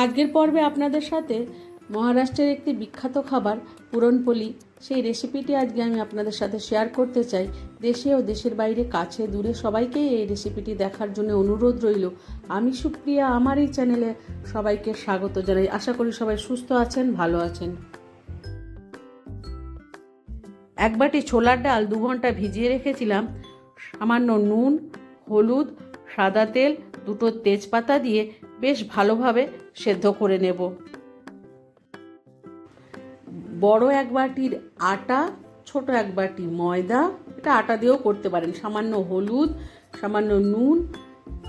আজকের পর্বে আপনাদের সাথে মহারাষ্ট্রের একটি বিখ্যাত খাবার পুরনপলি সেই রেসিপিটি আজকে আমি আপনাদের সাথে শেয়ার করতে চাই। দেশে ও দেশের বাইরে, কাছে, দূরে সবাইকেই এই রেসিপিটি দেখার জন্য অনুরোধ রইল। আমি সুপ্রিয়া, আমার এই চ্যানেলে সবাইকে স্বাগত জানাই। আশা করি সবাই সুস্থ আছেন, ভালো আছেন। এক বাটি ছোলার ডাল দু ঘণ্টা ভিজিয়ে রেখেছিলাম। সামান্য নুন, হলুদ, সাদা তেল, দুটো তেজপাতা দিয়ে বেশ ভালোভাবে সেদ্ধ করে নেব। বড় এক বাটির আটা, ছোট এক বাটি ময়দা, এটা আটা দিয়েও করতে পারেন। সামান্য হলুদ, সামান্য নুন,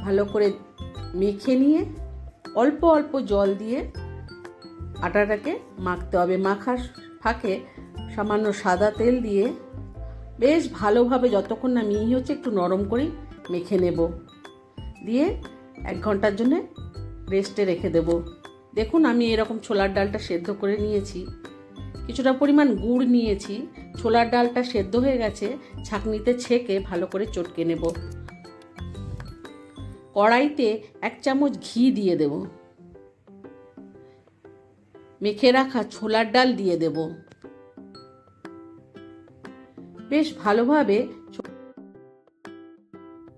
ভালো করে মেখে নিয়ে অল্প অল্প জল দিয়ে আটাটাকে মাখতে হবে। মাখার ফাঁকে সামান্য সাদা তেল দিয়ে বেশ ভালোভাবে যতক্ষণ না মিহি হচ্ছে একটু নরম করেই মেখে নেব। দিয়ে এক ঘণ্টার জন্য রেস্টে রেখে দেব। দেখুন, আমি এরকম ছোলার ডালটা সেদ্ধ করে নিয়েছি। কিছুটা পরিমাণ গুড় নিয়েছি। ছোলার ডালটা সেদ্ধ হয়ে গেছে। ছাঁকনিতে ছেঁকে ভালো করে চটকে নেব। কড়াইতে এক চামচ ঘি দিয়ে দেব। মেখে রাখা ছোলার ডাল দিয়ে দেব। বেশ ভালোভাবে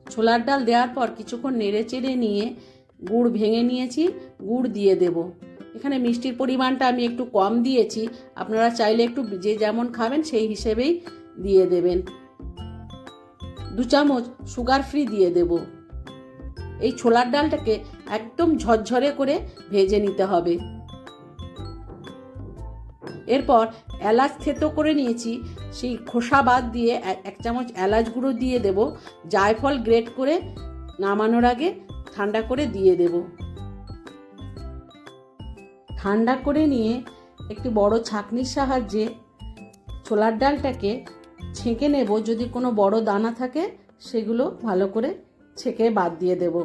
ছোলার ডাল দেওয়ার পর কিছুক্ষণ নেড়ে চেড়ে নিয়ে গুড় ভেঙে নিয়েছি, গুড় দিয়ে দেব। এখানে মিষ্টির পরিমাণটা আমি একটু কম দিয়েছি, আপনারা চাইলে একটু যে যেমন খাবেন সেই হিসেবেই দিয়ে দেবেন। দু চামচ সুগার ফ্রি দিয়ে দেব। এই ছোলার ডালটাকে একদম ঝরঝরে করে ভেজে নিতে হবে। এরপর এলাচ থেতো করে নিয়েছি, সেই খোসা বাদ দিয়ে এক চামচ এলাচ গুঁড়ো দিয়ে দেব। জায়ফল গ্রেট করে নামানোর আগে ঠান্ডা করে দিয়ে দেব। ঠান্ডা করে নিয়ে একটি বড় ছাঁকনির সাহায্যে ছোলার ডালটাকে ছেঁকে নেব। যদি কোনো বড় দানা থাকে, সেগুলো ভালো করে ছেঁকে বাদ দিয়ে দেব।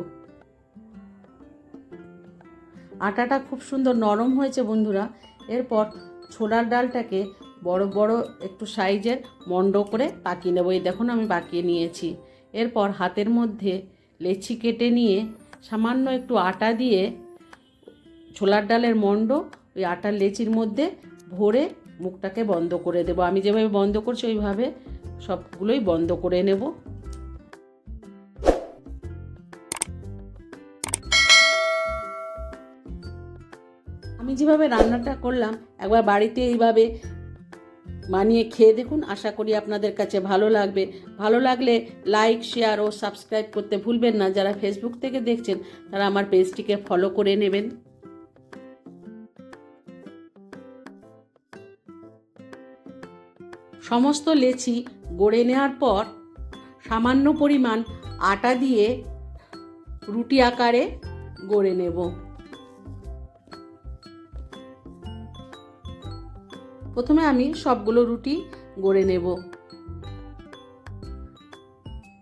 আটাটা খুব সুন্দর নরম হয়েছে বন্ধুরা। এরপর ছোলার ডালটাকে বড় বড় একটু সাইজের মন্ড করে পাকিয়ে নেব। এই দেখুন, আমি পাকিয়ে নিয়েছি। এরপর হাতের মধ্যে লেচি কেটে নিয়ে সামান্য একটু আটা দিয়ে ছোলার ডালের মন্ড ওই আটার লেচির মধ্যে ভরে মুখটাকে বন্ধ করে দেবো। আমি যেভাবে বন্ধ করছি, ওইভাবে সবগুলোই বন্ধ করে নেব। আমি যেভাবে রান্নাটা করলাম, একবার বাড়িতে এইভাবে বানিয়ে খেয়ে দেখুন। আশা করি আপনাদের কাছে ভালো লাগবে। ভালো লাগলে লাইক শেয়ার ও সাবস্ক্রাইব করতে ভুলবেন না। যারা ফেসবুক থেকে দেখছেন, তারা আমার পেজটিকে ফলো করে নেবেন। সমস্ত লেচি গড়ে নেওয়ার পর সামান্য পরিমাণ আটা দিয়ে রুটি আকারে গড়ে নেব। প্রথমে আমি সবগুলো রুটি গড়ে নেব।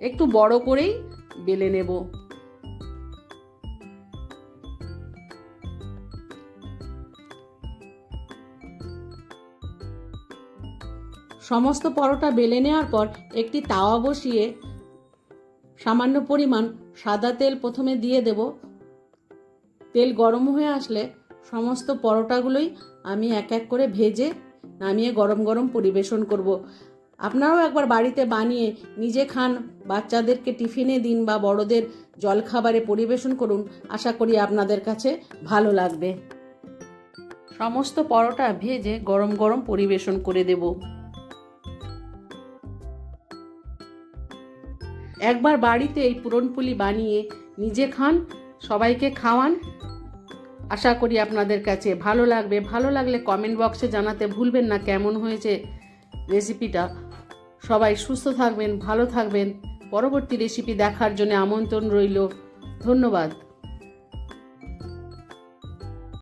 একটু বড় করেই বেলে নেব। সমস্ত পরোটা বেলে নেওয়ার পর একটি তাওয়া বসিয়ে সামান্য পরিমাণ সাদা তেল প্রথমে দিয়ে দেব। তেল গরম হয়ে আসলে সমস্ত পরোটাগুলোই আমি এক এক করে ভেজে নামিয়ে গরম গরম পরিবেশন করব। আপনারাও একবার বাড়িতে বানিয়ে নিজে খান, বাচ্চাদেরকে টিফিনে দিন বা বড়দের জলখাবারে পরিবেশন করুন, আশা করি আপনাদের কাছে ভালো লাগবে। সমস্ত পরোটা ভেজে গরম গরম পরিবেশন করে দেব। একবার বাড়িতে এই পুরনপুলি বানিয়ে নিজে খান, সবাইকে খাওয়ান। আশা করি আপনাদের কাছে ভালো লাগবে। ভালো লাগলে কমেন্ট বক্সে জানাতে ভুলবেন না কেমন হয়েছে রেসিপিটা সবাই সুস্থ থাকবেন, ভালো থাকবেন। পরবর্তী রেসিপি দেখার জন্য আমন্ত্রণ রইল। ধন্যবাদ।